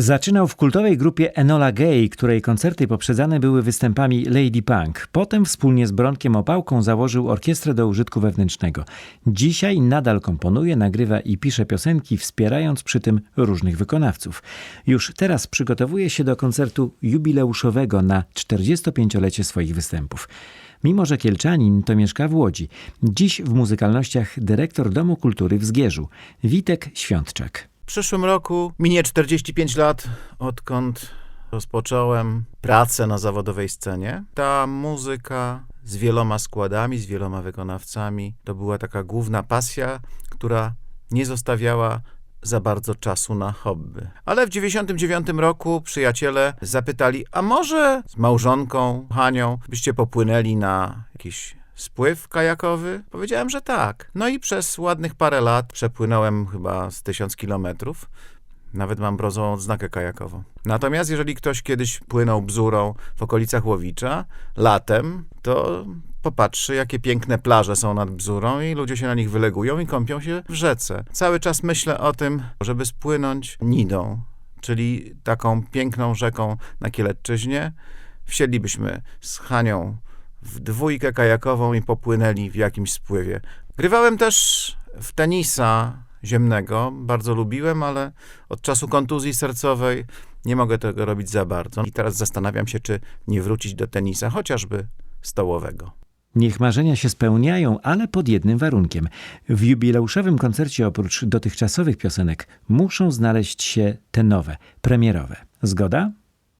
Zaczynał w kultowej grupie Enola Gay, której koncerty poprzedzane były występami Lady Punk. Potem wspólnie z Bronkiem Opałką założył orkiestrę do użytku wewnętrznego. Dzisiaj nadal komponuje, nagrywa i pisze piosenki, wspierając przy tym różnych wykonawców. Już teraz przygotowuje się do koncertu jubileuszowego na 45-lecie swoich występów. Mimo, że Kielczanin to mieszka w Łodzi, dziś w muzykalnościach dyrektor Domu Kultury w Zgierzu, Witek Świątczak. Przyszłym roku minie 45 lat, odkąd rozpocząłem pracę na zawodowej scenie. Ta muzyka z wieloma składami, z wieloma wykonawcami, to była taka główna pasja, która nie zostawiała za bardzo czasu na hobby. Ale w 99 roku przyjaciele zapytali, a może z małżonką Hanią byście popłynęli na jakiś spływ kajakowy? Powiedziałem, że tak. No i przez ładnych parę lat przepłynąłem chyba z tysiąc kilometrów. Nawet mam brązową odznakę kajakową. Natomiast jeżeli ktoś kiedyś płynął bzurą w okolicach Łowicza latem, to popatrzy, jakie piękne plaże są nad bzurą i ludzie się na nich wylegują i kąpią się w rzece. Cały czas myślę o tym, żeby spłynąć Nidą, czyli taką piękną rzeką na Kielecczyźnie. Wsiedlibyśmy z Hanią w dwójkę kajakową i popłynęli w jakimś spływie. Grywałem też w tenisa ziemnego, bardzo lubiłem, ale od czasu kontuzji sercowej nie mogę tego robić za bardzo. I teraz zastanawiam się, czy nie wrócić do tenisa, chociażby stołowego. Niech marzenia się spełniają, ale pod jednym warunkiem. W jubileuszowym koncercie oprócz dotychczasowych piosenek muszą znaleźć się te nowe, premierowe. Zgoda?